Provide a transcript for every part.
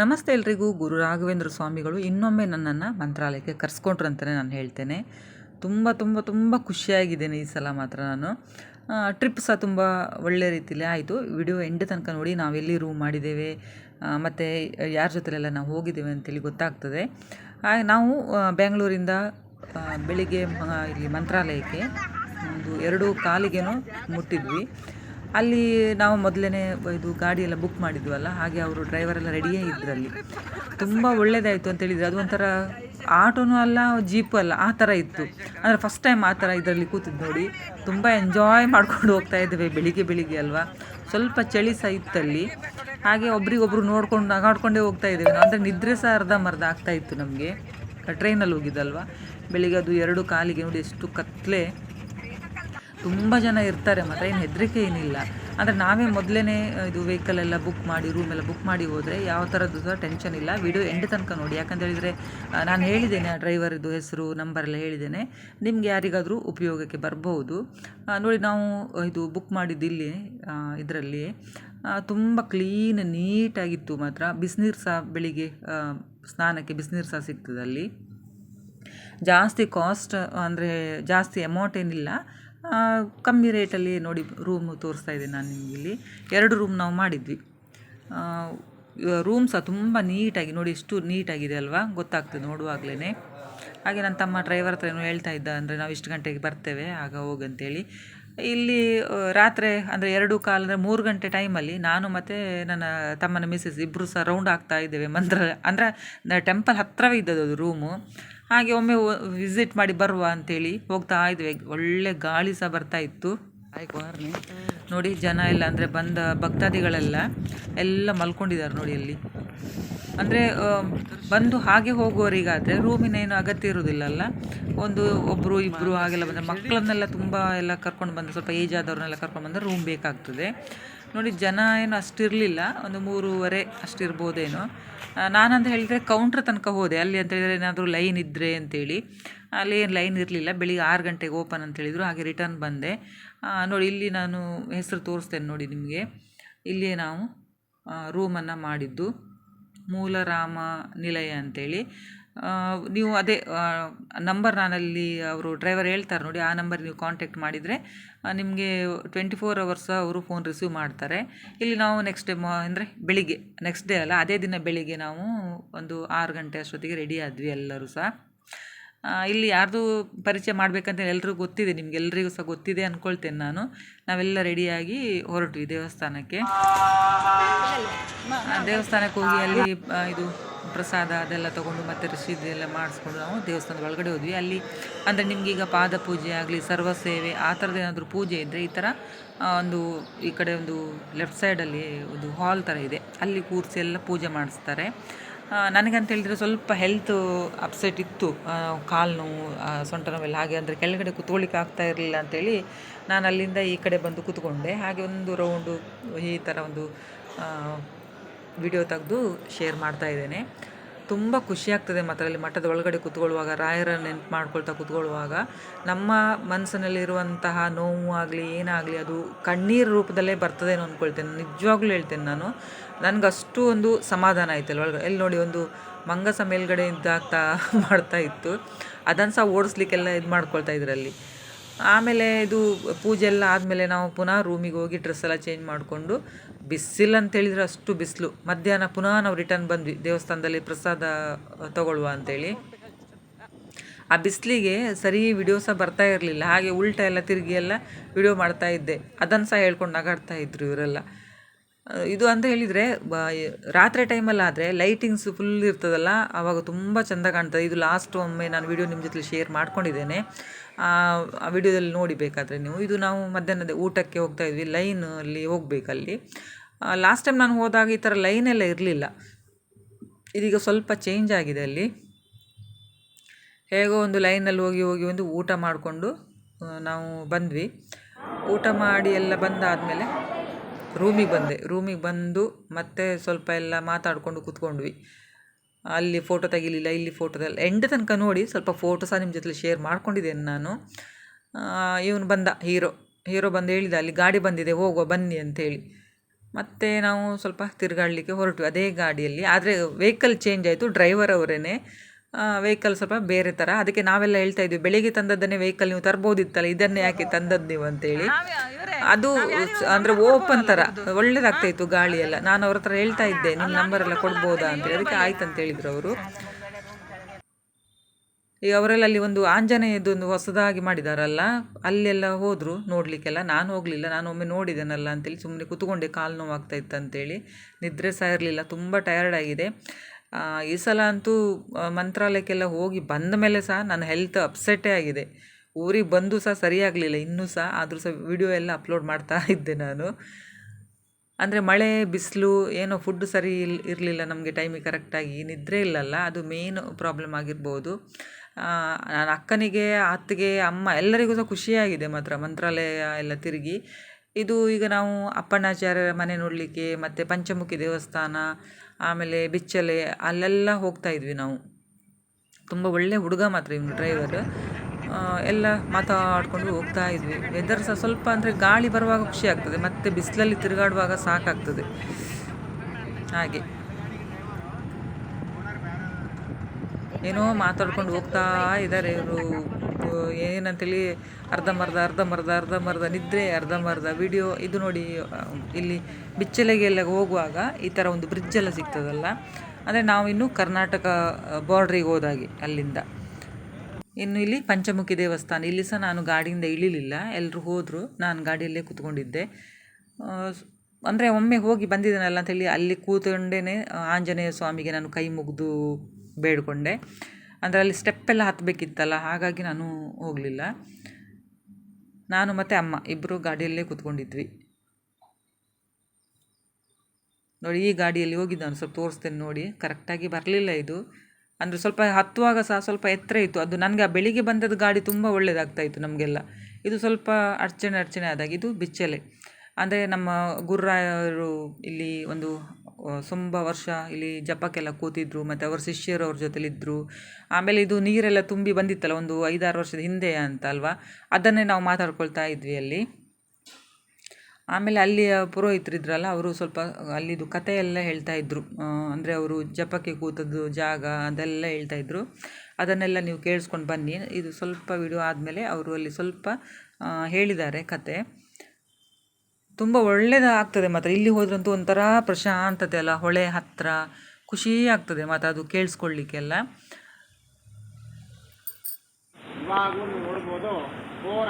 ನಮಸ್ತೆ ಎಲ್ರಿಗೂ. ಗುರು ರಾಘವೇಂದ್ರ ಸ್ವಾಮಿಗಳು ಇನ್ನೊಮ್ಮೆ ನನ್ನನ್ನು ಮಂತ್ರಾಲಯಕ್ಕೆ ಕರೆಸ್ಕೊಂಡ್ರು ಅಂತಲೇ ನಾನು ಹೇಳ್ತೇನೆ. ತುಂಬ ತುಂಬ ತುಂಬ ಖುಷಿಯಾಗಿದ್ದೇನೆ ಈ ಸಲ ಮಾತ್ರ ನಾನು. ಟ್ರಿಪ್ ಸಹ ತುಂಬ ಒಳ್ಳೆ ರೀತಿಯಲ್ಲಿ ಆಯಿತು. ವಿಡಿಯೋ ಎಂಡ್ ತನಕ ನೋಡಿ ನಾವು ಎಲ್ಲಿ ರೂಮ್ ಮಾಡಿದ್ದೇವೆ ಮತ್ತು ಯಾರ ಜೊತೆಲೆಲ್ಲ ನಾವು ಹೋಗಿದ್ದೇವೆ ಅಂತೇಳಿ ಗೊತ್ತಾಗ್ತದೆ. ನಾವು ಬೆಂಗಳೂರಿಂದ ಬೆಳಿಗ್ಗೆ ಇಲ್ಲಿ ಮಂತ್ರಾಲಯಕ್ಕೆ ಒಂದು ಎರಡು ಕಾಲಿಗೆನೋ ಮುಟ್ಟಿದ್ವಿ. ಅಲ್ಲಿ ನಾವು ಮೊದಲೇ ಇದು ಗಾಡಿ ಎಲ್ಲ ಬುಕ್ ಮಾಡಿದ್ವಲ್ಲ ಹಾಗೆ ಅವರು ಡ್ರೈವರ್ ಎಲ್ಲ ರೆಡಿಯೇ ಇದ್ರಲ್ಲಿ. ತುಂಬ ಒಳ್ಳೆಯದಾಯಿತು ಅಂತ ಹೇಳಿದ್ರು. ಅದು ಒಂಥರ ಆಟೋನೂ ಅಲ್ಲ ಜೀಪು ಅಲ್ಲ ಆ ಥರ ಇತ್ತು. ಅಂದರೆ ಫಸ್ಟ್ ಟೈಮ್ ಆ ಥರ ಇದರಲ್ಲಿ ಕೂತಿದ್ದು ನೋಡಿ. ತುಂಬ ಎಂಜಾಯ್ ಮಾಡ್ಕೊಂಡು ಹೋಗ್ತಾ ಇದ್ದೇವೆ ಬೆಳಿಗ್ಗೆ ಬೆಳಿಗ್ಗೆ ಅಲ್ವಾ. ಸ್ವಲ್ಪ ಚಳಿ ಸಹ ಇತ್ತಲ್ಲಿ. ಹಾಗೆ ಒಬ್ರಿಗೊಬ್ರು ನೋಡ್ಕೊಂಡು ನಗಾಡ್ಕೊಂಡೇ ಹೋಗ್ತಾ ಇದ್ದೇವೆ ಅಂದರೆ ನಿದ್ರೆ ಸಹ ಅರ್ಧ ಮರ್ದ ಆಗ್ತಾ ಇತ್ತು ನಮಗೆ. ಟ್ರೈನಲ್ಲಿ ಹೋಗಿದ್ದಲ್ವ. ಬೆಳಿಗ್ಗೆ ಅದು ಎರಡು ಕಾಲಿಗೆ ನೋಡಿ ಎಷ್ಟು ಕತ್ಲೆ ತುಂಬ ಜನ ಇರ್ತಾರೆ, ಮಾತ್ರ ಏನು ಹೆದರಿಕೆ ಏನಿಲ್ಲ. ಅಂದರೆ ನಾವೇ ಮೊದಲೇ ಇದು ವೆಹಿಕಲ್ ಎಲ್ಲ ಬುಕ್ ಮಾಡಿ ರೂಮ್ ಎಲ್ಲ ಬುಕ್ ಮಾಡಿ ಹೋದರೆ ಯಾವ ಥರದ್ದು ಸಹ ಟೆನ್ಷನ್ ಇಲ್ಲ. ವಿಡಿಯೋ ಎಂಡ್ ತನಕ ನೋಡಿ. ಯಾಕಂತ ಹೇಳಿದರೆ ನಾನು ಹೇಳಿದ್ದೇನೆ ಆ ಡ್ರೈವರ್ದು ಹೆಸರು ನಂಬರ್ ಎಲ್ಲ ಹೇಳಿದ್ದೇನೆ. ನಿಮಗೆ ಯಾರಿಗಾದರೂ ಉಪಯೋಗಕ್ಕೆ ಬರಬಹುದು ನೋಡಿ ನಾವು ಇದು ಬುಕ್ ಮಾಡಿದ್ದು ಇಲ್ಲಿ ಇದರಲ್ಲಿ ತುಂಬ ಕ್ಲೀನ್ ನೀಟಾಗಿತ್ತು ಮಾತ್ರ. ಬಿಸಿನೀರು ಸಹ ಬೆಳಿಗ್ಗೆ ಸ್ನಾನಕ್ಕೆ ಬಿಸಿನೀರು ಸಹ ಸಿಗ್ತದೆ ಅಲ್ಲಿ. ಜಾಸ್ತಿ ಕಾಸ್ಟ್ ಅಂದರೆ ಜಾಸ್ತಿ ಅಮೌಂಟ್ ಏನಿಲ್ಲ. ಕಮ್ಮಿ ರೇಟಲ್ಲಿ ನೋಡಿ ರೂಮ್ ತೋರಿಸ್ತಾ ಇದ್ದೀನಿ ನಾನು ನಿಮಗೆ ಇಲ್ಲಿ. ಎರಡು ರೂಮ್ ನಾವು ಮಾಡಿದ್ವಿ. ರೂಮ್ ಸಹ ತುಂಬ ನೀಟಾಗಿ ನೋಡಿ ಎಷ್ಟು ನೀಟಾಗಿದೆ ಅಲ್ವಾ? ಗೊತ್ತಾಗ್ತದೆ ನೋಡುವಾಗಲೇ ಹಾಗೆ ನನ್ನ ತಮ್ಮ ಡ್ರೈವರ್ ಹತ್ರ ಏನು ಹೇಳ್ತಾ ಇದ್ದ ಅಂದರೆ ನಾವು ಇಷ್ಟು ಗಂಟೆಗೆ ಬರ್ತೇವೆ, ಆಗ ಹೋಗಂತೇಳಿ ಇಲ್ಲಿ ರಾತ್ರಿ ಅಂದರೆ ಎರಡು ಕಾಲ ಅಂದರೆ ಮೂರು ಗಂಟೆ ಟೈಮಲ್ಲಿ ನಾನು ಮತ್ತು ನನ್ನ ತಮ್ಮನ ಮಿಸ್ಸಸ್ ಇಬ್ಬರು ಸಹ ರೌಂಡ್ ಆಗ್ತಾ ಇದ್ದೇವೆ ಮಂತ್ರ ಅಂದರೆ ಟೆಂಪಲ್ ಹತ್ತಿರವೇ ಇದ್ದದ್ದು ಅದು ರೂಮು ಹಾಗೆ ಒಮ್ಮೆ ವಿಸಿಟ್ ಮಾಡಿ ಬರುವ ಅಂತೇಳಿ ಹೋಗ್ತಾ ಇದ್ವಿ. ಒಳ್ಳೆ ಗಾಳಿ ಸಹ ಬರ್ತಾ ಇತ್ತು. ನೋಡಿ ಜನ ಎಲ್ಲ ಅಂದರೆ ಬಂದ ಭಕ್ತಾದಿಗಳೆಲ್ಲ ಎಲ್ಲ ಮಲ್ಕೊಂಡಿದ್ದಾರೆ ನೋಡಿ ಅಲ್ಲಿ. ಅಂದರೆ ಬಂದು ಹಾಗೆ ಹೋಗುವವರಿಗಾದರೆ ರೂಮಿನ ಏನು ಅಗತ್ಯ ಇರೋದಿಲ್ಲಲ್ಲ ಒಂದು ಒಬ್ಬರು ಇಬ್ಬರು ಹಾಗೆಲ್ಲ ಬಂದರೆ ಮಕ್ಕಳನ್ನೆಲ್ಲ ತುಂಬ ಎಲ್ಲ ಕರ್ಕೊಂಡು ಬಂದು ಸ್ವಲ್ಪ ಏಜ್ ಆದವ್ರನ್ನೆಲ್ಲ ಕರ್ಕೊಂಡು ಬಂದರೆ ರೂಮ್ ಬೇಕಾಗ್ತದೆ. ನೋಡಿ, ಜನ ಏನು ಅಷ್ಟಿರಲಿಲ್ಲ. ಒಂದು ಮೂರುವರೆ ಅಷ್ಟಿರ್ಬೋದೇನೋ. ನಾನಂತ ಹೇಳಿದರೆ ಕೌಂಟ್ರ್ ತನಕ ಹೋದೆ. ಅಲ್ಲಿ ಅಂತ ಹೇಳಿದರೆ ಏನಾದರೂ ಲೈನ್ ಇದ್ದರೆ ಅಂತೇಳಿ. ಅಲ್ಲಿ ಏನು ಲೈನ್ ಇರಲಿಲ್ಲ. ಬೆಳಿಗ್ಗೆ ಆರು ಗಂಟೆಗೆ ಓಪನ್ ಅಂತ ಹೇಳಿದರು. ಹಾಗೆ ರಿಟರ್ನ್ ಬಂದೆ. ನೋಡಿ, ಇಲ್ಲಿ ನಾನು ಹೆಸರು ತೋರಿಸ್ತೇನೆ ನೋಡಿ ನಿಮಗೆ. ಇಲ್ಲಿ ನಾವು ರೂಮನ್ನು ಮಾಡಿದ್ದು. ಮೂಲರಾಮ ನಿಲಯ ಅಂತೇಳಿ. ನೀವು ಅದೇ ನಂಬರ್ ನಾನಲ್ಲಿ ಅವರು ಡ್ರೈವರ್ ಹೇಳ್ತಾರೆ ನೋಡಿ, ಆ ನಂಬರ್ ನೀವು ಕಾಂಟ್ಯಾಕ್ಟ್ ಮಾಡಿದರೆ ನಿಮಗೆ ಟ್ವೆಂಟಿ ಫೋರ್ ಅವರ್ಸ್ ಅವರು ಫೋನ್ ರಿಸೀವ್ ಮಾಡ್ತಾರೆ. ಇಲ್ಲಿ ನಾವು ನೆಕ್ಸ್ಟ್ ಡೇ ಮಾ, ಅಂದರೆ ಬೆಳಿಗ್ಗೆ ನೆಕ್ಸ್ಟ್ ಡೇ ಅಲ್ಲ, ಅದೇ ದಿನ ಬೆಳಿಗ್ಗೆ ನಾವು ಒಂದು ಆರು ಗಂಟೆ ಅಷ್ಟೊತ್ತಿಗೆ ರೆಡಿ ಆದ್ವಿ ಎಲ್ಲರೂ ಸಹ. ಇಲ್ಲಿ ಯಾರ್ದು ಪರಿಚಯ ಮಾಡಬೇಕಂತ ಎಲ್ರಿಗೂ ಗೊತ್ತಿದೆ, ನಿಮ್ಗೆ ಎಲ್ರಿಗೂ ಸಹ ಗೊತ್ತಿದೆ ಅಂದ್ಕೊಳ್ತೇನೆ ನಾನು. ನಾವೆಲ್ಲ ರೆಡಿಯಾಗಿ ಹೊರಟ್ವಿ ದೇವಸ್ಥಾನಕ್ಕೆ. ದೇವಸ್ಥಾನಕ್ಕೆ ಹೋಗಿ ಅಲ್ಲಿ ಇದು ಪ್ರಸಾದ ಅದೆಲ್ಲ ತಗೊಂಡು ಮತ್ತೆ ರಸೀದಿ ಎಲ್ಲ ಮಾಡಿಸ್ಕೊಂಡು ನಾವು ದೇವಸ್ಥಾನದ ಒಳಗಡೆ ಹೋದ್ವಿ. ಅಲ್ಲಿ ಅಂದರೆ ನಿಮ್ಗೀಗ ಪಾದ ಪೂಜೆ ಆಗಲಿ, ಸರ್ವ ಸೇವೆ, ಆ ಥರದ್ದು ಏನಾದರೂ ಪೂಜೆ ಇದ್ದರೆ ಈ ಥರ ಒಂದು ಈ ಕಡೆ ಒಂದು ಲೆಫ್ಟ್ ಸೈಡಲ್ಲಿ ಒಂದು ಹಾಲ್ ಥರ ಇದೆ. ಅಲ್ಲಿ ಕೂರಿಸಿ ಎಲ್ಲ ಪೂಜೆ ಮಾಡಿಸ್ತಾರೆ. ನನಗಂತ ಹೇಳಿದರೆ ಸ್ವಲ್ಪ ಹೆಲ್ತ್ ಅಪ್ಸೆಟ್ ಇತ್ತು. ಕಾಲು ನೋವು ಸೊಂಟ ನೋವೆಲ್ಲ. ಹಾಗೆ ಅಂದರೆ ಕೆಳಗಡೆ ಕೂತ್ಕೊಳ್ಳಿಕ್ಕೆ ಆಗ್ತಾ ಇರಲಿಲ್ಲ ಅಂತೇಳಿ ನಾನು ಅಲ್ಲಿಂದ ಈ ಕಡೆ ಬಂದು ಕೂತ್ಕೊಂಡೆ. ಹಾಗೆ ಒಂದು ರೌಂಡು ಈ ಥರ ಒಂದು ವಿಡಿಯೋ ತೆಗೆದು ಶೇರ್ ಮಾಡ್ತಾ ಇದ್ದೇನೆ. ತುಂಬ ಖುಷಿಯಾಗ್ತದೆ ಮಾತ್ರ ಅಲ್ಲಿ ಮಠದ ಒಳಗಡೆ ಕೂತ್ಕೊಳ್ಳುವಾಗ ರಾಯರ ನೆನ್ಪು ಮಾಡ್ಕೊಳ್ತಾ ಕೂತ್ಕೊಳ್ಳುವಾಗ. ನಮ್ಮ ಮನಸ್ಸಿನಲ್ಲಿರುವಂತಹ ನೋವು ಆಗಲಿ, ಏನಾಗಲಿ, ಅದು ಕಣ್ಣೀರು ರೂಪದಲ್ಲೇ ಬರ್ತದೇನೋ ಅಂದ್ಕೊಳ್ತೇನೆ ನಿಜವಾಗ್ಲೂ ಹೇಳ್ತೇನೆ ನಾನು. ನನಗಷ್ಟು ಒಂದು ಸಮಾಧಾನ ಆಯ್ತು ಅಲ್ಲಿ ಒಳಗಡೆ ಎಲ್ಲಿ ನೋಡಿ ಒಂದು ಮಂಗಸ ಮೇಲ್ಗಡೆ ಇದ್ದಾಗ್ತಾ ಮಾಡ್ತಾ ಇತ್ತು. ಅದನ್ನು ಸಹ ಓಡಿಸ್ಲಿಕ್ಕೆಲ್ಲ ಇದು ಮಾಡ್ಕೊಳ್ತಾ ಇದ್ರಲ್ಲಿ. ಆಮೇಲೆ ಇದು ಪೂಜೆ ಎಲ್ಲ ಆದಮೇಲೆ ನಾವು ಪುನಃ ರೂಮಿಗೆ ಹೋಗಿ ಡ್ರೆಸ್ ಎಲ್ಲ ಚೇಂಜ್ ಮಾಡಿಕೊಂಡು ಬಿಸಿಲು ಅಂತ ಹೇಳಿದ್ರೆ ಅಷ್ಟು ಬಿಸಿಲು. ಮಧ್ಯಾಹ್ನ ಪುನಃ ನಾವು ರಿಟರ್ನ್ ಬಂದ್ವಿ. ದೇವಸ್ಥಾನದಲ್ಲಿ ಪ್ರಸಾದ ತಗೊಳ್ಳುವ ಅಂತೇಳಿ. ಆ ಬಿಸಿಲಿಗೆ ಸರಿ ವಿಡಿಯೋ ಸಹ ಬರ್ತಾ ಇರಲಿಲ್ಲ. ಹಾಗೆ ಉಲ್ಟ ಎಲ್ಲ ತಿರುಗಿ ಎಲ್ಲ ವಿಡಿಯೋ ಮಾಡ್ತಾ ಇದ್ದೆ. ಅದನ್ನು ಸಹ ಹೇಳ್ಕೊಂಡು ನಗಾಡ್ತಾ ಇದ್ರು ಇವರೆಲ್ಲ. ಇದು ಅಂತ ಹೇಳಿದರೆ ರಾತ್ರಿ ಟೈಮಲ್ಲಾದರೆ ಲೈಟಿಂಗ್ಸ್ ಫುಲ್ ಇರ್ತದಲ್ಲ ಆವಾಗ ತುಂಬ ಚೆಂದ ಕಾಣ್ತದೆ. ಇದು ಲಾಸ್ಟ್ ಒಮ್ಮೆ ನಾನು ವಿಡಿಯೋ ನಿಮ್ಮ ಜೊತೆ ಶೇರ್ ಮಾಡ್ಕೊಂಡಿದ್ದೇನೆ. ವಿಡಿಯೋದಲ್ಲಿ ನೋಡಿ ಬೇಕಾದರೆ ನೀವು. ಇದು ನಾವು ಮಧ್ಯಾಹ್ನದ ಊಟಕ್ಕೆ ಹೋಗ್ತಾ ಇದ್ವಿ, ಲೈನ್ ಅಲ್ಲಿ ಹೋಗ್ಬೇಕಲ್ಲಿ. ಲಾಸ್ಟ್ ಟೈಮ್ ನಾನು ಹೋದಾಗ ಈ ಥರ ಲೈನ್ ಎಲ್ಲ ಇರಲಿಲ್ಲ. ಇದೀಗ ಸ್ವಲ್ಪ ಚೇಂಜ್ ಆಗಿದೆ ಅಲ್ಲಿ. ಹೇಗೋ ಒಂದು ಲೈನಲ್ಲಿ ಹೋಗಿ ಹೋಗಿ ಒಂದು ಊಟ ಮಾಡಿಕೊಂಡು ನಾವು ಬಂದ್ವಿ. ಊಟ ಮಾಡಿ ಎಲ್ಲ ಬಂದಾದಮೇಲೆ ರೂಮಿಗೆ ಬಂದೆ. ರೂಮಿಗೆ ಬಂದು ಮತ್ತೆ ಸ್ವಲ್ಪ ಎಲ್ಲ ಮಾತಾಡಿಕೊಂಡು ಕೂತ್ಕೊಂಡ್ವಿ. ಅಲ್ಲಿ ಫೋಟೋ ತೆಗಿಲಿಲ್ಲ, ಇಲ್ಲಿ ಫೋಟೋದಲ್ಲಿ ಎಂಡ್ ತನಕ ನೋಡಿ ಸ್ವಲ್ಪ ಫೋಟೋ ಸಹ ನಿಮ್ಮ ಜೊತೆ ಶೇರ್ ಮಾಡ್ಕೊಂಡಿದ್ದೇನೆ ನಾನು. ಇವನು ಬಂದ ಹೀರೋ ಹೀರೋ ಬಂದು ಹೇಳಿದ, ಅಲ್ಲಿ ಗಾಡಿ ಬಂದಿದೆ, ಹೋಗುವ, ಬನ್ನಿ ಅಂತೇಳಿ. ಮತ್ತು ನಾವು ಸ್ವಲ್ಪ ತಿರುಗಾಡಲಿಕ್ಕೆ ಹೊರಟು. ಅದೇ ಗಾಡಿಯಲ್ಲಿ. ಆದರೆ ವೆಹಿಕಲ್ ಚೇಂಜ್ ಆಯಿತು ಡ್ರೈವರ್ ಅವರೇನೆ. ವೆಹಿಕಲ್ ಸ್ವಲ್ಪ ಬೇರೆ ಥರ ಅದಕ್ಕೆ ನಾವೆಲ್ಲ ಹೇಳ್ತಾ ಇದ್ವಿ ಬೆಳಿಗ್ಗೆ ತಂದದ್ದನ್ನೇ ವೆಹಿಕಲ್ ನೀವು ತರ್ಬೋದಿತ್ತಲ್ಲ ಇದನ್ನೇ ಯಾಕೆ ತಂದದ್ದು ನೀವು ಅಂತೇಳಿ. ಅದು ಅಂದರೆ ಓಪನ್ ಥರ ಒಳ್ಳೇದಾಗ್ತಾ ಇತ್ತು ಗಾಳಿ ಎಲ್ಲ ನಾನು ಅವ್ರ ಹತ್ರ ಹೇಳ್ತಾ ಇದ್ದೆ ನಿಮ್ಮ ನಂಬರ್ ಎಲ್ಲ ಕೊಡ್ಬೋದಾ ಅಂತೇಳಿ. ಅದಕ್ಕೆ ಆಯ್ತು ಅಂತ ಹೇಳಿದ್ರು ಅವರು. ಈಗ ಅವರೆಲ್ಲ ಅಲ್ಲಿ ಒಂದು ಆಂಜನೇಯದ್ದು ಒಂದು ಹೊಸದಾಗಿ ಮಾಡಿದಾರಲ್ಲ ಅಲ್ಲೆಲ್ಲ ಹೋದರು ನೋಡಲಿಕ್ಕೆಲ್ಲ. ನಾನು ಹೋಗಲಿಲ್ಲ ನಾನು ಒಮ್ಮೆ ನೋಡಿದ್ದೇನಲ್ಲ ಅಂತೇಳಿ ಸುಮ್ಮನೆ ಕೂತ್ಕೊಂಡೆ ಕಾಲು ನೋವಾಗ್ತಾ ಇತ್ತು ಅಂತೇಳಿ ನಿದ್ರೆ ಸಹ ಇರಲಿಲ್ಲ ತುಂಬ ಟಯರ್ಡ್ ಆಗಿದೆ. ಈ ಸಲ ಅಂತೂ ಮಂತ್ರಾಲಯಕ್ಕೆಲ್ಲ ಹೋಗಿ ಬಂದ ಮೇಲೆ ಸಹ ನನ್ನ ಹೆಲ್ತ್ ಅಪ್ಸೆಟ್ಟೇ ಆಗಿದೆ. ಊರಿಗೆ ಬಂದು ಸಹ ಸರಿಯಾಗಲಿಲ್ಲ. ಇನ್ನೂ ಸಹ ಆದರೂ ಸಹ ವಿಡಿಯೋ ಎಲ್ಲ ಅಪ್ಲೋಡ್ ಮಾಡ್ತಾ ಇದ್ದೆ ನಾನು. ಅಂದರೆ ಮಳೆ, ಬಿಸಿಲು, ಏನೋ ಫುಡ್ ಸರಿ ಇರಲಿಲ್ಲ ನಮಗೆ ಟೈಮಿಗೆ ಕರೆಕ್ಟಾಗಿ ನಿದ್ರೆ ಇಲ್ಲಲ್ಲ, ಅದು ಮೇನ್ ಪ್ರಾಬ್ಲಮ್ ಆಗಿರ್ಬೋದು. ನಾನು ಅಕ್ಕನಿಗೆ ಅತ್ತಿಗೆ ಅಮ್ಮ ಎಲ್ಲರಿಗೂ ಸಹ ಖುಷಿಯಾಗಿದೆ ಮಾತ್ರ. ಮಂತ್ರಾಲಯ ಎಲ್ಲ ತಿರುಗಿ. ಇದು ಈಗ ನಾವು ಅಪ್ಪಣ್ಣಾಚಾರ್ಯರ ಮನೆ ನೋಡಲಿಕ್ಕೆ, ಮತ್ತು ಪಂಚಮುಖಿ ದೇವಸ್ಥಾನ, ಆಮೇಲೆ ಬಿಚ್ಚಲೆ, ಅಲ್ಲೆಲ್ಲ ಹೋಗ್ತಾ ಇದ್ವಿ ನಾವು. ತುಂಬ ಒಳ್ಳೆ ಹುಡುಗ ಮಾತ್ರ ಇವನು ಡ್ರೈವರ್ ಎಲ್ಲ ಮಾತಾಡ್ಕೊಂಡು ಹೋಗ್ತಾ ಇದ್ವಿ. ವೆದರ್ ಸಹ ಸ್ವಲ್ಪ ಅಂದರೆ ಗಾಳಿ ಬರುವಾಗ ಖುಷಿ ಆಗ್ತದೆ, ಮತ್ತು ಬಿಸಿಲಲ್ಲಿ ತಿರುಗಾಡುವಾಗ ಸಾಕಾಗ್ತದೆ. ಹಾಗೆ. ಏನೋ ಮಾತಾಡ್ಕೊಂಡು ಹೋಗ್ತಾ ಇದ್ದಾರೆ ಇವರು. ಏನಂತೇಳಿ ಅರ್ಧಂಬರ್ಧ ಅರ್ಧಂಬರ್ಧ ಅರ್ಧಂಬರ್ಧ ನಿದ್ರೆ ಅರ್ಧಂಬರ್ಧ ವಿಡಿಯೋ ಇದು ನೋಡಿ ಇಲ್ಲಿ ಬಿಚ್ಚಲೆಗೆಲ್ಲ ಹೋಗುವಾಗ ಈ ಥರ ಒಂದು ಬ್ರಿಡ್ಜ್ ಎಲ್ಲ ಸಿಗ್ತದಲ್ಲ. ಅಂದರೆ ನಾವು ಇನ್ನು ಕರ್ನಾಟಕ ಬಾರ್ಡ್ರಿಗೆ ಹೋದಾಗೆ ಅಲ್ಲಿಂದ. ಇನ್ನು ಇಲ್ಲಿ ಪಂಚಮುಖಿ ದೇವಸ್ಥಾನ. ಇಲ್ಲಿ ಸಹ ನಾನು ಗಾಡಿಯಿಂದ ಇಳಿಲಿಲ್ಲ. ಎಲ್ಲರೂ ಹೋದರು. ನಾನು ಗಾಡಿಯಲ್ಲೇ ಕೂತ್ಕೊಂಡಿದ್ದೆ. ಅಂದರೆ ಒಮ್ಮೆ ಹೋಗಿ ಬಂದಿದ್ದೇನಲ್ಲ ಅಂತೇಳಿ ಅಲ್ಲಿ ಕೂತ್ಕೊಂಡೇ ಆಂಜನೇಯ ಸ್ವಾಮಿಗೆ ನಾನು ಕೈ ಮುಗಿದು ಬೇಡಿಕೊಂಡೆ. ಅಂದರೆ ಅಲ್ಲಿ ಸ್ಟೆಪ್ಪೆಲ್ಲ ಹತ್ತಬೇಕಿತ್ತಲ್ಲ ಹಾಗಾಗಿ ನಾನು ಹೋಗಲಿಲ್ಲ. ನಾನು ಮತ್ತು ಅಮ್ಮ ಇಬ್ಬರು ಗಾಡಿಯಲ್ಲೇ ಕೂತ್ಕೊಂಡಿದ್ವಿ. ನೋಡಿ, ಈ ಗಾಡಿಯಲ್ಲಿ ಹೋಗಿದ್ದು ನಾನು, ಸ್ವಲ್ಪ ತೋರಿಸ್ತೇನೆ ನೋಡಿ. ಕರೆಕ್ಟಾಗಿ ಬರಲಿಲ್ಲ ಇದು. ಅಂದರೆ ಸ್ವಲ್ಪ ಹತ್ತುವಾಗ ಸಹ ಸ್ವಲ್ಪ ಎತ್ತರ ಇತ್ತು. ಅದು ನನಗೆ ಆ ಬೆಳಿಗ್ಗೆ ಬಂದದ್ದು ಗಾಡಿ ತುಂಬ ಒಳ್ಳೆಯದಾಗ್ತಾ ಇತ್ತು ನಮಗೆಲ್ಲ. ಇದು ಸ್ವಲ್ಪ ಅಡಚಣೆ ಅಡಚಣೆ ಆದಾಗ, ಇದು ಬಿಚ್ಚಲೆ. ಅಂದರೆ ನಮ್ಮ ಗುರುರಾಯರು ಇಲ್ಲಿ ಒಂದು ತುಂಬ ವರ್ಷ ಇಲ್ಲಿ ಜಪಕ್ಕೆಲ್ಲ ಕೂತಿದ್ರು, ಮತ್ತು ಅವರ ಶಿಷ್ಯರು ಅವ್ರ ಜೊತೆಲಿದ್ದರು ಆಮೇಲೆ ಇದು ನೀರೆಲ್ಲ ತುಂಬಿ ಬಂದಿತ್ತಲ್ಲ, ಒಂದು ಐದಾರು ವರ್ಷದ ಹಿಂದೆ ಅಂತ ಅಲ್ವಾ? ಅದನ್ನೇ ನಾವು ಮಾತಾಡ್ಕೊಳ್ತಾ ಇದ್ವಿ ಅಲ್ಲಿ. ಆಮೇಲೆ ಅಲ್ಲಿಯ ಪುರೋಹಿತರಿದ್ರಲ್ಲ ಅವರು ಸ್ವಲ್ಪ ಅಲ್ಲಿದು ಕತೆ ಎಲ್ಲ ಹೇಳ್ತಾ ಇದ್ರು. ಅಂದರೆ ಅವರು ಜಪಕ್ಕೆ ಕೂತದ್ದು ಜಾಗ ಅದೆಲ್ಲ ಹೇಳ್ತಾ ಇದ್ರು. ಅದನ್ನೆಲ್ಲ ನೀವು ಕೇಳಿಸ್ಕೊಂಡು ಬನ್ನಿ. ಇದು ಸ್ವಲ್ಪ ವಿಡಿಯೋ ಆದಮೇಲೆ ಅವರು ಅಲ್ಲಿ ಸ್ವಲ್ಪ ಹೇಳಿದ್ದಾರೆ ಕತೆ. ತುಂಬ ಒಳ್ಳೆಯದಾಗ್ತದೆ ಮಾತ್ರ. ಇಲ್ಲಿ ಹೋದ್ರಂತೂ ಒಂಥರ ಪ್ರಶಾಂತತೆ ಅಲ್ಲ, ಹೊಳೆ ಹತ್ತಿರ ಖುಷಿ ಆಗ್ತದೆ ಮತ್ತು ಅದು ಕೇಳಿಸ್ಕೊಳ್ಳಿಕ್ಕೆಲ್ಲ. ಇವಾಗೂ ನೀವು ನೋಡ್ಬೋದು ಫೋರ್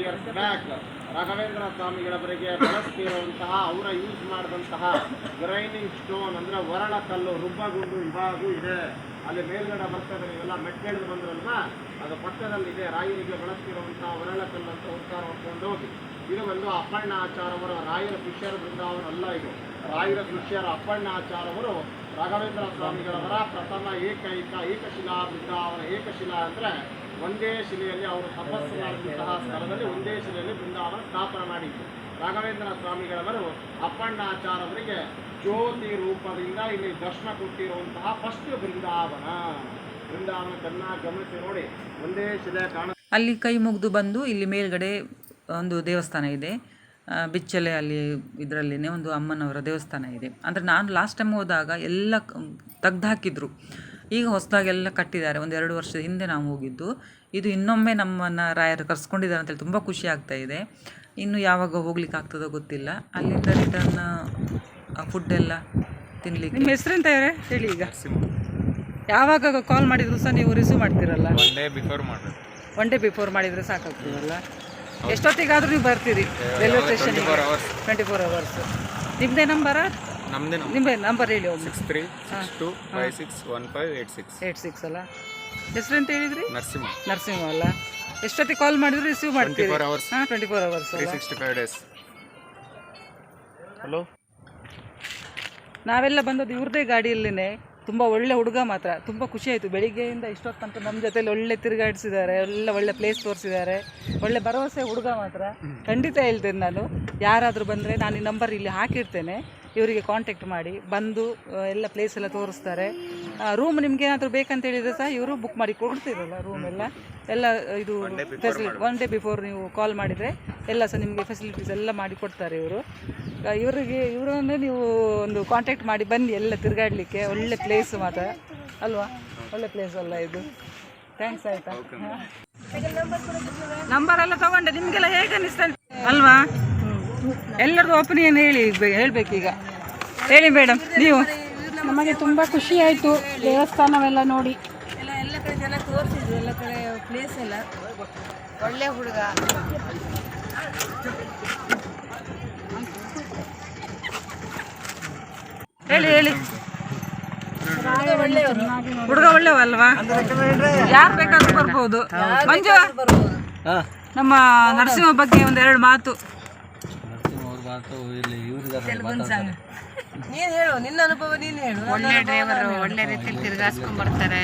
ಇಯರ್ಸ್ ಬ್ಯಾಕ್ ರಾಘವೇಂದ್ರ ಸ್ವಾಮಿಗಳವರಿಗೆ ಬಳಸ್ತಿರುವಂತಹ, ಅವರ ಯೂಸ್ ಮಾಡಿದಂತಹ ಗ್ರೈನಿಂಗ್ ಸ್ಟೋನ್ ಅಂದ್ರೆ ವರಳ ಕಲ್ಲು, ರುಬ್ಬಗುಂಡು ಇವಾಗೂ ಇದೆ. ಅಲ್ಲಿ ಮೇಲ್ಗಡೆ ಬರ್ತದೆ ಎಲ್ಲ ಮೆಟ್ಟಿಳಿದು ಬಂದ್ರಲ್ವಾ? ಅದು ಪಕ್ಕದಲ್ಲಿದೆ, ರಾಯರಿಗೆ ಬಳಸ್ತಿರುವಂತಹ ವರಳ ಕಲ್ಲು ಅಂತ ಉತ್ತರ ಹೊಡ್ಕೊಂಡು ಹೋಗಿ. ಇದು ಒಂದು ಅಪ್ಪಣ್ಣಾಚಾರವರ ರಾಯರ ಶಿಷ್ಯರ ಬೃಂದಾವನ ಅಲ್ಲ ಇದು. ರಾಯರ ಶಿಷ್ಯರ ಅಪ್ಪಣ್ಣಾಚಾರವರು ರಾಘವೇಂದ್ರ ಸ್ವಾಮಿಗಳವರ ಪ್ರಥಮ ಏಕೈಕ ಏಕಶಿಲಾ ಬೃಂದಾವನ. ಏಕಶಿಲಾ ಅಂದ್ರೆ ಒಂದೇ ಶಿಲೆಯಲ್ಲಿ ಅವರು ತಪಸ್ಸು ಮಾಡಿದಂತಹ ಸ್ಥಳದಲ್ಲಿ ಒಂದೇ ಶಿಲೆಯಲ್ಲಿ ಬೃಂದಾವನ ಸ್ಥಾಪನೆ ಮಾಡಿದ್ರು. ರಾಘವೇಂದ್ರ ಸ್ವಾಮಿಗಳವರು ಅಪ್ಪಣ್ಣ ಆಚಾರವರಿಗೆ ಜ್ಯೋತಿ ರೂಪದಿಂದ ಇಲ್ಲಿ ದರ್ಶನ ಕೊಟ್ಟಿರುವಂತಹ ಫಸ್ಟ್ ಬೃಂದಾವನ. ಬೃಂದಾವನ ಚೆನ್ನಾಗಿ ಗಮನಿಸಿ ನೋಡಿ ಒಂದೇ ಶಿಲೆ ಕಾಣ ಅಲ್ಲಿ ಕೈ ಮುಗಿದು ಬಂದು ಇಲ್ಲಿ ಮೇಲ್ಗಡೆ ಒಂದು ದೇವಸ್ಥಾನ ಇದೆ. ಬಿಚ್ಚಲೆ ಅಲ್ಲಿ ಇದರಲ್ಲೇ ಒಂದು ಅಮ್ಮನವರ ದೇವಸ್ಥಾನ ಇದೆ. ಅಂದರೆ ನಾನು ಲಾಸ್ಟ್ ಟೈಮ್ ಹೋದಾಗ ಎಲ್ಲ ತೆಗ್ದು ಹಾಕಿದ್ರು. ಈಗ ಹೊಸದಾಗೆಲ್ಲ ಕಟ್ಟಿದ್ದಾರೆ. ಒಂದು ಎರಡು ವರ್ಷದ ಹಿಂದೆ ನಾವು ಹೋಗಿದ್ದು. ಇದು ಇನ್ನೊಮ್ಮೆ ನಮ್ಮನ್ನು ರಾಯರು ಕರ್ಸ್ಕೊಂಡಿದ್ದಾರೆ ಅಂತೇಳಿ ತುಂಬ ಖುಷಿ ಆಗ್ತಾ ಇದೆ. ಇನ್ನು ಯಾವಾಗ ಹೋಗ್ಲಿಕ್ಕೆ ಆಗ್ತದೋ ಗೊತ್ತಿಲ್ಲ. ಅಲ್ಲಿಂದ ರಿಟರ್ನ್ ಫುಡ್ ಎಲ್ಲ ತಿನ್ನಲಿಕ್ಕೆ ನಿಮ್ಮ ಹೆಸರೆಂತ ಹೇಳಿ ಈಗ. ಯಾವಾಗ ಕಾಲ್ ಮಾಡಿದ್ರು ಸಹ ನೀವು ರಿಸೀವ್ ಮಾಡ್ತೀರಲ್ಲ? ಒನ್ ಡೇ ಬಿಫೋರ್ ಮಾಡಿದ್ರೆ ಒನ್ ಡೇ ಬಿಫೋರ್ ಮಾಡಿದರೆ ಸಾಕಾಗ್ತದಲ್ಲ ಎಷ್ಟೊತ್ತಿಗಾದ್ರೂ ನೀವು ಬರ್ತೀರಿ ರೈಲ್ವೆ ಸ್ಟೇಷನ್ಗೆ ಅವರ್ಸ್ ಟ್ವೆಂಟಿ ಫೋರ್ ಅವರ್ಸ್ ನಿಮ್ಮದೇ ನಂಬರ ನಮ್ಮದೇ ನಮ್ಮ ನಿಮ್ಮದೇ ನಂಬರ್ ಹೇಳಿ ಒಮ್ಮೆ. Six three six two five six one five eight six eight six ಅಲ್ಲ? ಅಂತ ಹೇಳಿದ್ರಿ? ನರಸಿಂಹ. ನರಸಿಂಹ ಅಲ್ಲ. ಎಷ್ಟೊತ್ತಿಗೆ ಕಾಲ್ ಮಾಡಿದ್ರು ರಿಸೀವ್ ಹಾಂ twenty four hours sixty five days hello ನಾವೆಲ್ಲ ಬಂದದ್ದು ಇವ್ರದೇ ಗಾಡಿಯಲ್ಲೇ ತುಂಬ ಒಳ್ಳೆ ಹುಡುಗ ಮಾತ್ರ. ತುಂಬ ಖುಷಿ ಆಯಿತು. ಬೆಳಿಗ್ಗೆಯಿಂದ ತನಕ ನಮ್ಮ ಜೊತೆಲಿ ಒಳ್ಳೆ ತಿರುಗಾಡಿಸಿದ್ದಾರೆ. ಎಲ್ಲ ಒಳ್ಳೆ ಪ್ಲೇಸ್ ತೋರಿಸಿದ್ದಾರೆ. ಒಳ್ಳೆ ಭರವಸೆ ಹುಡುಗ ಮಾತ್ರ. ಖಂಡಿತ ಹೇಳ್ತೇನೆ ನಾನು. ಯಾರಾದರೂ ಬಂದರೆ ನಾನು ಈ ನಂಬರ್ ಇಲ್ಲಿ ಹಾಕಿರ್ತೇನೆ. ಇವರಿಗೆ ಕಾಂಟ್ಯಾಕ್ಟ್ ಮಾಡಿ ಬಂದು ಎಲ್ಲ ಪ್ಲೇಸ್ ಎಲ್ಲ ತೋರಿಸ್ತಾರೆ. ರೂಮ್ ನಿಮ್ಗೆ ಏನಾದರೂ ಬೇಕಂತ ಹೇಳಿದರೆ ಸಹ ಇವರು ಬುಕ್ ಮಾಡಿ ಕೊಡ್ತಿರಲ್ಲ ರೂಮ್ ಎಲ್ಲ. ಎಲ್ಲ ಇದು ಫೆಸಿಲಿಟಿ ಒನ್ ಡೇ ಬಿಫೋರ್ ನೀವು ಕಾಲ್ ಮಾಡಿದರೆ ಎಲ್ಲ ಸಹ ನಿಮಗೆ ಫೆಸಿಲಿಟೀಸ್ ಎಲ್ಲ ಮಾಡಿ ಕೊಡ್ತಾರೆ ಇವರು. ಇವರಿಗೆ ಇವರನ್ನೇ ನೀವು ಒಂದು ಕಾಂಟ್ಯಾಕ್ಟ್ ಮಾಡಿ ಬನ್ನಿ ಎಲ್ಲ ತಿರುಗಾಡಲಿಕ್ಕೆ. ಒಳ್ಳೆ ಪ್ಲೇಸ್ ಮಾತ್ರ. ಅಲ್ವಾ? ಒಳ್ಳೆ ಪ್ಲೇಸ್ ಅಲ್ಲ ಇದು. ಥ್ಯಾಂಕ್ಸ್ ಆಯ್ತಾ? ನಂಬರ್ ಎಲ್ಲ ತಗೊಂಡೆ. ನಿಮಗೆಲ್ಲ ಹೇಗೆ ಅನಿಸ್ತಾ? ಅಲ್ವಾ? ಎಲ್ಲರದ್ದು ಒಪಿನಿಯನ್ ಹೇಳಿ ಹೇಳಬೇಕೀಗ ಹೇಳಿ ಮೇಡಮ್ ನೀವು. ನಮಗೆ ತುಂಬ ಖುಷಿ ಆಯಿತು ದೇವಸ್ಥಾನವೆಲ್ಲ ನೋಡಿ. ಎಲ್ಲ ಎಲ್ಲ ಕಡೆ ಜನ ತೋರಿಸಿದ್ರು ಎಲ್ಲ ಕಡೆ ಪ್ಲೇಸ್ ಎಲ್ಲ. ಒಳ್ಳೆ ಹುಡುಗ. ಹೇಳಿ ಹೇಳಿ. ಹುಡುಗ ಒಳ್ಳೆವಲ್ವಾ ಯಾರು ಬೇಕಾದ್ರೂ ಬರ್ಬೋದು. ಮಂಜು? ನಮ್ಮ ನರಸಿಂಹ ಬಗ್ಗೆ ಒಂದೆರಡು ಮಾತು. ನೀನು ಹೇಳು ನಿನ್ನ ಅನುಭವ ನೀನು ಹೇಳು. ಒಳ್ಳೆ ಡ್ರೈವರು ಒಳ್ಳೆ ರೀತಿಯಲ್ಲಿ ತಿರ್ಗಾಸ್ಕೊಂಡ್ ಬರ್ತಾರೆ.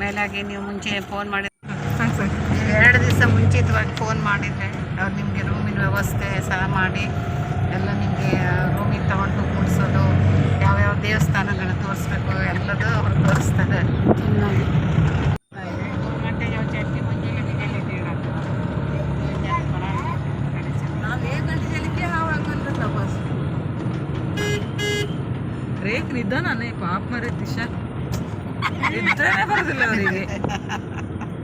ಮೇಲಾಗಿ ನೀವು ಮುಂಚೆ ಫೋನ್ ಮಾಡಿ ನೀವು ಎರಡು ದಿವಸ ಮುಂಚಿತವಾಗಿ ಫೋನ್ ಮಾಡಿದರೆ ಅವ್ರು ನಿಮಗೆ ರೂಮಿನ ವ್ಯವಸ್ಥೆ ಸಹ ಮಾಡಿ ಎಲ್ಲ ನಿಮಗೆ ರೂಮಿಗೆ ತಗೊಂಡು ಕೂಡಿಸೋದು ಯಾವ್ಯಾವ ದೇವಸ್ಥಾನಗಳು ತೋರಿಸ್ಬೇಕು ಎಲ್ಲದೂ ಅವ್ರು ತೋರಿಸ್ತಾರೆ. ರೇಕ್ ನಿಧಾನೇ ಪಾಪ ಮರೆ ದಿಶಾ. ನಿದ್ರೆನೇ ಬರೋದಿಲ್ಲ ಅವರಿಗೆ.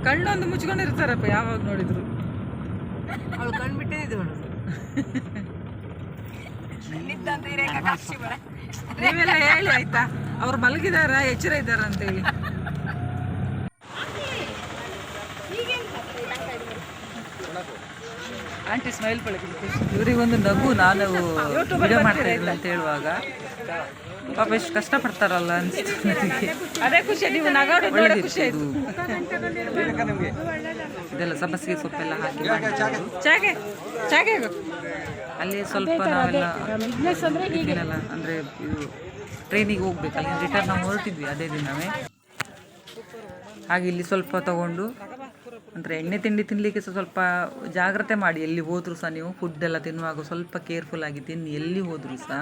ಕಣ್ಣೊಂದು ಮುಚ್ಕೊಂಡಿರ್ತಾರಪ್ಪ ಯಾವಾಗ ನೋಡಿದ್ರು. ಅವಳು ಕಣ್ಬಿಟ್ಟೇ ಇದು ನೀವೆಲ್ಲ ಹೇಳಿ ಆಯ್ತಾ? ಅವ್ರು ಮಲಗಿದಾರ ಎಚ್ಚರ ಇದ್ದಾರ ಅಂತೇಳಿ. ಆಂಟಿ ಸ್ಮೈಲ್ ಪಳಗಿ ಇವರಿಗೊಂದು ನಗು ನಾನು ವಿಡಿಯೋ ಮಾಡ್ತಾ ಇದ್ದೀನಿ ಅಂತ ಹೇಳುವಾಗ. ಪಾಪ ಎಷ್ಟು ಕಷ್ಟಪಡ್ತಾರಲ್ಲ ಪಡ್ತಾರಲ್ಲ ನನಗೆ ಅದೇ ಖುಷಿ ನೀವು ನಗಾಡೋದು ಖುಷಿ ಆಯ್ತು. ಇದೆಲ್ಲ ಸಬ್ಬಸಿಗೆ ಸೊಪ್ಪೆಲ್ಲ ಹಾಕಿ ಮಾಡಿದ್ರು. ಚಾಗೆ? ಚಾಗೆ ಅಲ್ಲಿ ಸ್ವಲ್ಪ ನಾವೆಲ್ಲ ಇದನ್ನೆಲ್ಲ ಅಂದರೆ ಇದು ಟ್ರೈನಿಗೆ ಹೋಗ್ಬೇಕಲ್ಲ ರಿಟರ್ನ್ ನಾವು ಹೊರಟಿದ್ವಿ ಅದೇ ದಿನವೇ. ಹಾಗೆ ಇಲ್ಲಿ ಸ್ವಲ್ಪ ತಗೊಂಡು ಅಂದರೆ ಎಣ್ಣೆ ತಿಂಡಿ ತಿನ್ನಲಿಕ್ಕೆ ಸಹ ಸ್ವಲ್ಪ ಜಾಗ್ರತೆ ಮಾಡಿ. ಎಲ್ಲಿ ಹೋದರೂ ಸಹ ನೀವು ಫುಡ್ಡೆಲ್ಲ ಎಲ್ಲ ತಿನ್ನುವಾಗ ಸ್ವಲ್ಪ ಕೇರ್ಫುಲ್ ಆಗಿ ತಿನ್ನಿ. ಎಲ್ಲಿ ಹೋದರೂ ಸಹ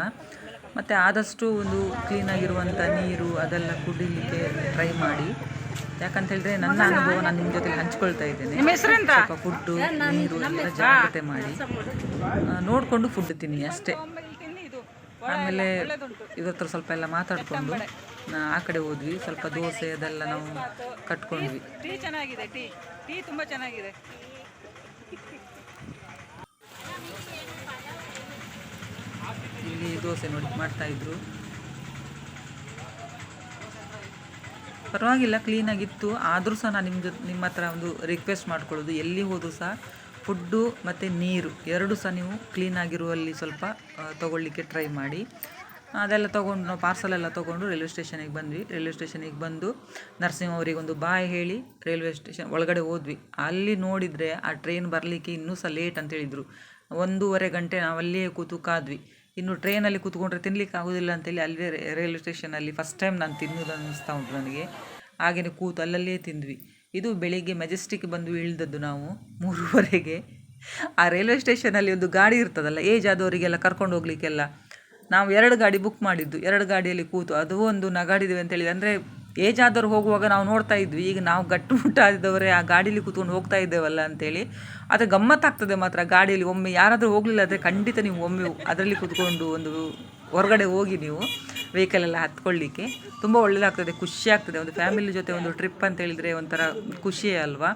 ಮತ್ತು ಆದಷ್ಟು ಒಂದು ಕ್ಲೀನಾಗಿರುವಂಥ ನೀರು ಅದೆಲ್ಲ ಕುಡಿಲಿಕ್ಕೆ ಟ್ರೈ ಮಾಡಿ. ಯಾಕಂತ ಹೇಳಿದ್ರೆ ನನ್ನ ಅನುಭವ ನಾನು ನಿಮ್ಮ ಜೊತೆ ಹಂಚ್ಕೊಳ್ತಾ ಇದ್ದೇನೆ. ಸ್ವಲ್ಪ ಫುಡ್ಡು ನೀರು ಎಲ್ಲ ಜಾಗ್ರತೆ ಮಾಡಿ. ನೋಡಿಕೊಂಡು ಫುಡ್ ತಿನ್ನಿ ಅಷ್ಟೇ. ಆಮೇಲೆ ಇವತ್ತರ ಸ್ವಲ್ಪ ಎಲ್ಲ ಮಾತಾಡಿಕೊಂಡು ಆ ಕಡೆ ಹೋದ್ವಿ. ಸ್ವಲ್ಪ ದೋಸೆ ಅದೆಲ್ಲ ನಾವು ಕಟ್ಕೊಂಡ್ವಿ. ಟೀ ಚೆನ್ನಾಗಿದೆ ಟೀ ಟೀ ತುಂಬ ಚೆನ್ನಾಗಿದೆ ಇಲ್ಲಿ ದೋಸೆ ನೋಡಿ ಮಾಡ್ತಾ ಇದ್ರು. ಪರವಾಗಿಲ್ಲ ಕ್ಲೀನಾಗಿತ್ತು ಆದರೂ ಸಹ ನಾನು ನಿಮ್ಮ ಜೊತೆ ನಿಮ್ಮ ಹತ್ರ ಒಂದು ರಿಕ್ವೆಸ್ಟ್ ಮಾಡ್ಕೊಳ್ಳೋದು. ಎಲ್ಲಿ ಹೋದರೂ ಸಹ ಫುಡ್ಡು ಮತ್ತು ನೀರು ಎರಡು ಸಹ ನೀವು ಕ್ಲೀನಾಗಿರುವಲ್ಲಿ ಸ್ವಲ್ಪ ತೊಗೊಳ್ಳಿಕ್ಕೆ ಟ್ರೈ ಮಾಡಿ. ಅದೆಲ್ಲ ತೊಗೊಂಡು ನಾವು ಪಾರ್ಸಲ್ ಎಲ್ಲ ತೊಗೊಂಡು ರೈಲ್ವೆ ಸ್ಟೇಷನಿಗೆ ಬಂದ್ವಿ. ರೈಲ್ವೆ ಸ್ಟೇಷನಿಗೆ ಬಂದು ನರಸಿಂಹ ಅವರಿಗೆ ಒಂದು ಬಾಯ್ ಹೇಳಿ ರೈಲ್ವೆ ಸ್ಟೇಷನ್ ಒಳಗಡೆ ಹೋದ್ವಿ. ಅಲ್ಲಿ ನೋಡಿದರೆ ಆ ಟ್ರೈನ್ ಬರಲಿಕ್ಕೆ ಇನ್ನೂ ಸಹ ಲೇಟ್ ಅಂತ ಹೇಳಿದರು. ಒಂದೂವರೆ ಗಂಟೆ ನಾವು ಅಲ್ಲಿಯೇ ಕೂತು ಕಾದ್ವಿ. ಇನ್ನು ಟ್ರೈನಲ್ಲಿ ಕೂತ್ಕೊಂಡ್ರೆ ತಿನ್ನಲಿಕ್ಕೆ ಆಗೋದಿಲ್ಲ ಅಂತೇಳಿ ಅಲ್ಲೇ ರೈಲ್ವೆ ಸ್ಟೇಷನಲ್ಲಿ ಫಸ್ಟ್ ಟೈಮ್ ನಾನು ತಿನ್ನೋದು ಅನ್ನಿಸ್ತಾ ಉಂಟು ನನಗೆ. ಹಾಗೆಯೇ ಕೂತು ಅಲ್ಲಲ್ಲೇ ತಿಂದ್ವಿ. ಇದು ಬೆಳಿಗ್ಗೆ ಮೆಜೆಸ್ಟಿಕ್ ಬಂದು ಇಳಿದದ್ದು ನಾವು ಮೂರುವರೆಗೆ. ಆ ರೈಲ್ವೆ ಸ್ಟೇಷನಲ್ಲಿ ಒಂದು ಗಾಡಿ ಇರ್ತದಲ್ಲ, ಏಜ್ ಆದವರಿಗೆಲ್ಲ ಕರ್ಕೊಂಡು ಹೋಗ್ಲಿಕ್ಕೆಲ್ಲ. ನಾವು ಎರಡು ಗಾಡಿ ಬುಕ್ ಮಾಡಿದ್ದು. ಎರಡು ಗಾಡಿಯಲ್ಲಿ ಕೂತು, ಅದು ಒಂದು ನಗಾಡಿದ್ವಿ ಅಂತ ಹೇಳಿದ್ರೆ ಅಂದರೆ ಏಜ್ ಆದವ್ರು ಹೋಗುವಾಗ ನಾವು ನೋಡ್ತಾ ಇದ್ವಿ, ಈಗ ನಾವು ಗಟ್ಟುಮುಟ್ಟಾದವರೇ ಆ ಗಾಡೀಲಿ ಕೂತ್ಕೊಂಡು ಹೋಗ್ತಾ ಇದ್ದೇವಲ್ಲ ಅಂತೇಳಿ. ಆದರೆ ಗಮ್ಮತ್ತಾಗ್ತದೆ ಮಾತ್ರ ಗಾಡೀಲಿ, ಒಮ್ಮೆ ಯಾರಾದರೂ ಹೋಗಲಿಲ್ಲ ಆದರೆ ಖಂಡಿತ ನೀವು ಒಮ್ಮೆ ಅದರಲ್ಲಿ ಕೂತ್ಕೊಂಡು ಒಂದು ಹೊರಗಡೆ ಹೋಗಿ ನೀವು ವೆಹಿಕಲೆಲ್ಲ ಹತ್ಕೊಳ್ಳಿಕ್ಕೆ. ತುಂಬ ಒಳ್ಳೆಯದಾಗ್ತದೆ ಖುಷಿ ಆಗ್ತದೆ ಒಂದು ಫ್ಯಾಮಿಲಿ ಜೊತೆ ಒಂದು ಟ್ರಿಪ್ ಅಂತ ಹೇಳಿದರೆ ಒಂಥರ ಖುಷಿಯೇ ಅಲ್ವಾ?